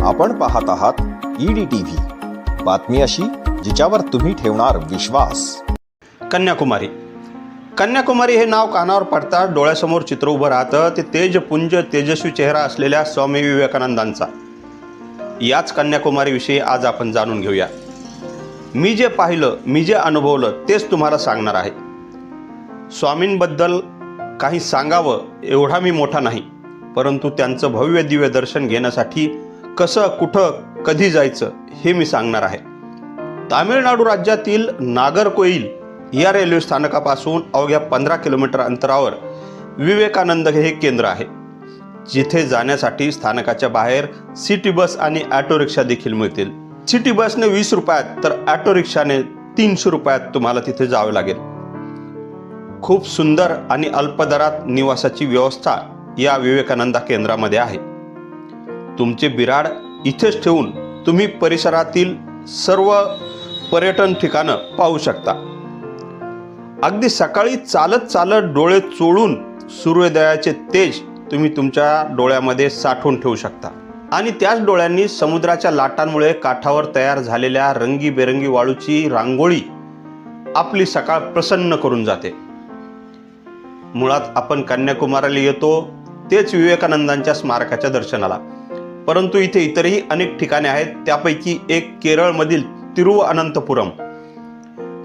आपण पाहत आहात ईडी टी व्ही बातमी अशी जिच्यावर तुम्ही ठेवणार विश्वास. कन्याकुमारी. कन्याकुमारी हे नाव कानावर पडतात डोळ्यासमोर चित्र उभं राहतं. ते तेजपुंज तेजस्वी चेहरा असलेल्या स्वामी विवेकानंदांचा. याच कन्याकुमारीविषयी आज आपण जाणून घेऊया. मी जे पाहिलं मी जे अनुभवलं तेच तुम्हाला सांगणार आहे. स्वामींबद्दल काही सांगावं एवढा मी मोठा नाही परंतु त्यांचं भव्य दिव्य दर्शन घेण्यासाठी कसं कुठं कधी जायचं हे मी सांगणार आहे. तामिळनाडू राज्यातील नागरकोईल या रेल्वे स्थानकापासून अवघ्या पंधरा किलोमीटर अंतरावर विवेकानंद हे केंद्र आहे. जिथे जाण्यासाठी स्थानकाच्या बाहेर सिटी बस आणि ॲटो रिक्षा देखील मिळतील. सिटी बसने वीस रुपयात तर ॲटो रिक्षाने तीनशे रुपयात तुम्हाला तिथे जावे लागेल. खूप सुंदर आणि अल्प दरात निवासाची व्यवस्था या विवेकानंदा केंद्रामध्ये आहे. तुमचे बिराड इथेच ठेवून तुम्ही परिसरातील सर्व पर्यटन ठिकाणं पाहू शकता. अगदी सकाळी चालत चालत डोळे चोळून सूर्योदयाचे तेज तुम्ही तुमच्या डोळ्यामध्ये साठवून ठेवू शकता. आणि त्याच डोळ्यांनी समुद्राच्या लाटांमुळे काठावर तयार झालेल्या रंगीबेरंगी वाळूची रांगोळी आपली सकाळ प्रसन्न करून जाते. मुळात आपण कन्याकुमारीला येतो तेच विवेकानंदांच्या स्मारकाच्या दर्शनाला. परंतु इथे इतरही अनेक ठिकाणे आहेत त्यापैकी एक केरळमधील तिरुवअनंतपुरम.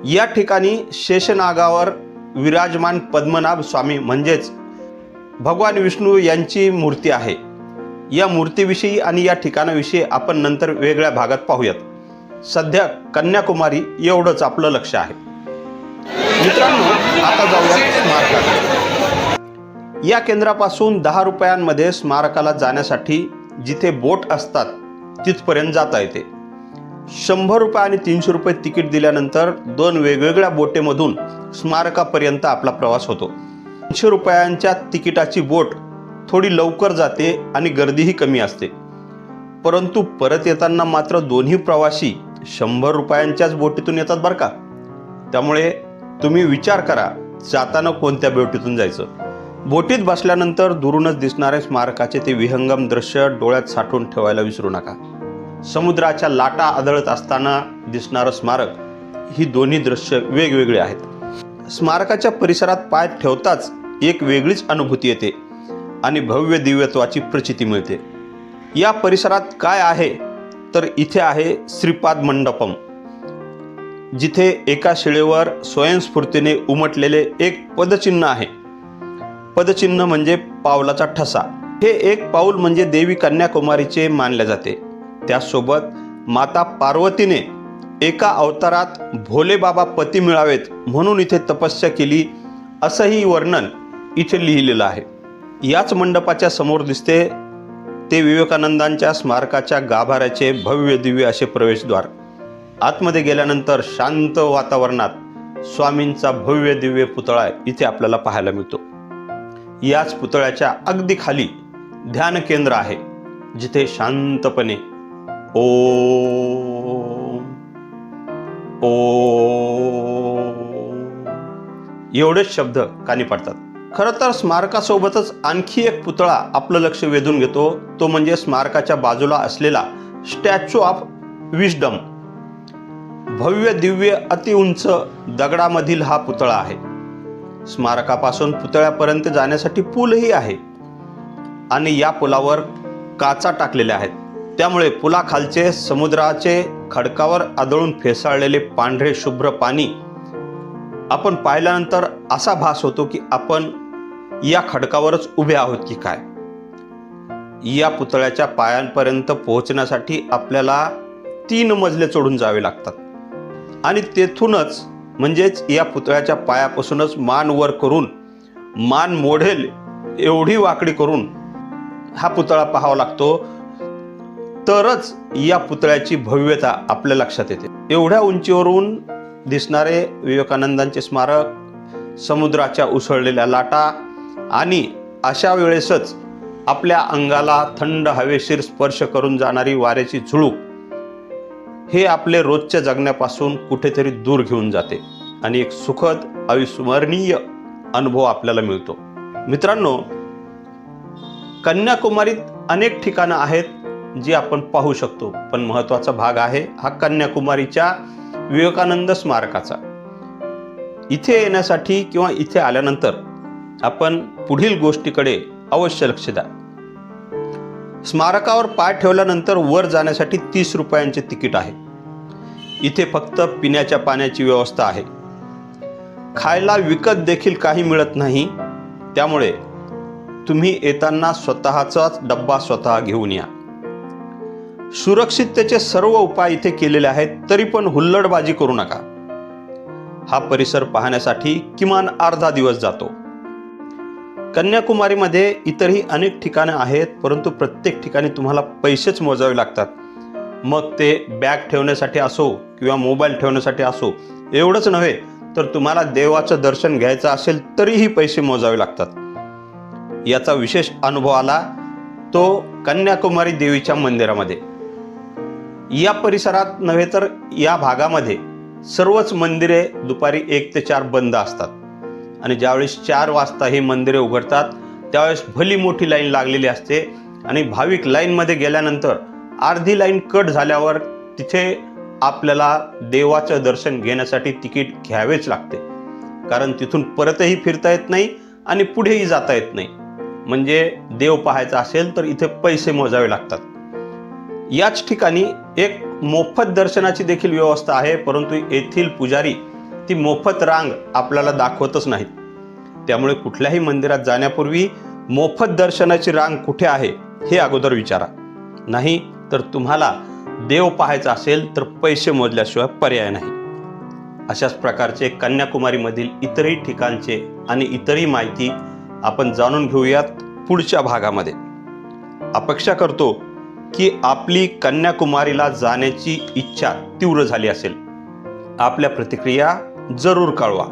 या ठिकाणी शेषनागावर विराजमान पद्मनाभ स्वामी म्हणजेच भगवान विष्णू यांची मूर्ती आहे. या मूर्तीविषयी आणि या ठिकाणाविषयी आपण नंतर वेगळ्या भागात पाहूयात. सध्या कन्याकुमारी एवढंच आपलं लक्ष आहे. मित्रांनो आता जाऊया स्मारकाकडे. या केंद्रापासून दहा रुपयांमध्ये स्मारकाला जाण्यासाठी जिथे बोट असतात तिथपर्यंत जाता येते. शंभर रुपये आणि तीनशे रुपये तिकीट दिल्यानंतर दोन वेगवेगळ्या बोटेमधून स्मारकापर्यंत आपला प्रवास होतो. तीनशे रुपयांच्या तिकिटाची बोट थोडी लवकर जाते आणि गर्दीही कमी असते. परंतु परत येताना मात्र दोन्ही प्रवासी शंभर रुपयांच्याच बोटीतून येतात बरं का? त्यामुळे तुम्ही विचार करा जाताना कोणत्या बोटीतून जायचं? बोटीत बसल्यानंतर दुरूनच दिसणारे स्मारकाचे ते विहंगम दृश्य डोळ्यात साठवून ठेवायला विसरू नका. समुद्राच्या लाटा आदळत असताना दिसणारं स्मारक ही दोन्ही दृश्य वेगवेगळे आहेत. स्मारकाच्या परिसरात पाय ठेवताच एक वेगळीच अनुभूती येते आणि भव्य दिव्यत्वाची प्रचिती मिळते. या परिसरात काय आहे? तर इथे आहे श्रीपाद मंडपम जिथे एका शिळेवर स्वयंस्फूर्तीने उमटलेले एक पदचिन्ह आहे. पदचिन्ह म्हणजे पावलाचा ठसा. हे एक पाऊल म्हणजे देवी कन्याकुमारीचे मानले जाते. त्यासोबत माता पार्वतीने एका अवतारात भोले बाबा पती मिळावेत म्हणून इथे तपस्या केली असंही वर्णन इथे लिहिलेलं आहे. याच मंडपाच्या समोर दिसते ते विवेकानंदांच्या स्मारकाच्या गाभाऱ्याचे भव्य दिव्य असे प्रवेशद्वार. आतमध्ये गेल्यानंतर शांत वातावरणात स्वामींचा भव्य दिव्य पुतळा इथे आपल्याला पाहायला मिळतो. याच पुतळ्याच्या अगदी खाली ध्यान केंद्र आहे जिथे शांतपणे ओ ओ एवढेच शब्द कानी पडतात. खरं तर स्मारकासोबतच आणखी एक पुतळा आपलं लक्ष वेधून घेतो तो म्हणजे स्मारकाच्या बाजूला असलेला स्टॅच्यू ऑफ विस्डम भव्य दिव्य अतिउंच दगडामधील हा पुतळा आहे. स्मारकापासून पुतळ्यापर्यंत जाण्यासाठी पूलही आहे. आणि या पुलावर काचा टाकलेल्या आहेत. त्यामुळे पुलाखालचे समुद्राचे खडकावर आदळून फेसाळलेले पांढरे शुभ्र पाणी आपण पाहिल्यानंतर असा भास होतो की आपण या खडकावरच उभे आहोत की काय? या पुतळ्याच्या पायांपर्यंत पोहोचण्यासाठी आपल्याला तीन मजले चढून जावे लागतात. आणि तेथूनच म्हणजेच या पुतळ्याच्या पायापासूनच मान वर करून मान मोढेल एवढी वाकडी करून हा पुतळा पाहावा लागतो. तरच या पुतळ्याची भव्यता आपल्या लक्षात येते. एवढ्या उंचीवरून दिसणारे विवेकानंदांचे स्मारक समुद्राच्या उसळलेल्या लाटा आणि अशा वेळेसच आपल्या अंगाला थंड हवेशीर स्पर्श करून जाणारी वाऱ्याची झुळूक हे आपले रोजच्या जगण्यापासून कुठेतरी दूर घेऊन जाते आणि एक सुखद अविस्मरणीय अनुभव आपल्याला मिळतो. मित्रांनो कन्याकुमारीत अनेक ठिकाणं आहेत जी आपण पाहू शकतो पण महत्त्वाचा भाग आहे हा कन्याकुमारीच्या विवेकानंद स्मारकाचा. इथे येण्यासाठी किंवा इथे आल्यानंतर आपण पुढील गोष्टीकडे अवश्य लक्ष द्या. स्मारकावर पाय ठेवल्यानंतर वर जाण्यासाठी तीस रुपयांचे तिकीट आहे. इथे फक्त पिण्याच्या पाण्याची व्यवस्था आहे. खायला विकत देखील काही मिळत नाही. त्यामुळे तुम्ही येताना स्वतःचाच डब्बा स्वतः घेऊन या. सुरक्षिततेचे सर्व उपाय इथे केलेले आहेत तरी पण हुल्लडबाजी करू नका. हा परिसर पाहण्यासाठी किमान अर्धा दिवस जातो. कन्याकुमारीमध्ये इतरही अनेक ठिकाणं आहेत परंतु प्रत्येक ठिकाणी तुम्हाला पैसेच मोजावे लागतात. मग ते बॅग ठेवण्यासाठी असो किंवा मोबाईल ठेवण्यासाठी असो एवढंच नव्हे तर तुम्हाला देवाचं दर्शन घ्यायचं असेल तरीही पैसे मोजावे लागतात. याचा विशेष अनुभव आला तो कन्याकुमारी देवीच्या मंदिरामध्ये. या परिसरात नव्हे तर या भागामध्ये सर्वच मंदिरे दुपारी एक ते चार बंद असतात. आणि ज्यावेळेस चार वाजता ही मंदिरे उघडतात त्यावेळेस भली मोठी लाईन लागलेली असते. आणि भाविक लाईनमध्ये गेल्यानंतर अर्धी लाईन कट झाल्यावर तिथे आपल्याला देवाचं दर्शन घेण्यासाठी तिकीट घ्यावेच लागते. कारण तिथून परतही फिरता येत नाही आणि पुढेही जाता येत नाही. म्हणजे देव पाहायचा असेल तर इथे पैसे मोजावे लागतात. याच ठिकाणी एक मोफत दर्शनाची देखील व्यवस्था आहे परंतु येथील पुजारी ती मोफत रांग आपल्याला दाखवतच नाहीत. त्यामुळे कुठल्याही मंदिरात जाण्यापूर्वी मोफत दर्शनाची रांग कुठे आहे हे अगोदर विचारा. नाही तर तुम्हाला देव पाहायचा असेल तर पैसे मोजल्याशिवाय पर्याय नाही. अशाच प्रकारचे कन्याकुमारीमधील इतरही ठिकाणचे आणि इतरही माहिती आपण जाणून घेऊयात पुढच्या भागामध्ये. अपेक्षा करतो की आपली कन्याकुमारीला जाण्याची इच्छा तीव्र झाली असेल. आपल्या प्रतिक्रिया जरूर कळवा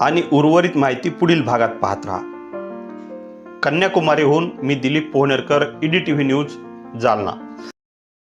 आणि उर्वरित माहिती पुढील भागात पाहत राहा. कन्याकुमारीहून मी Dilip Pohanerkar ED T V news Jalna.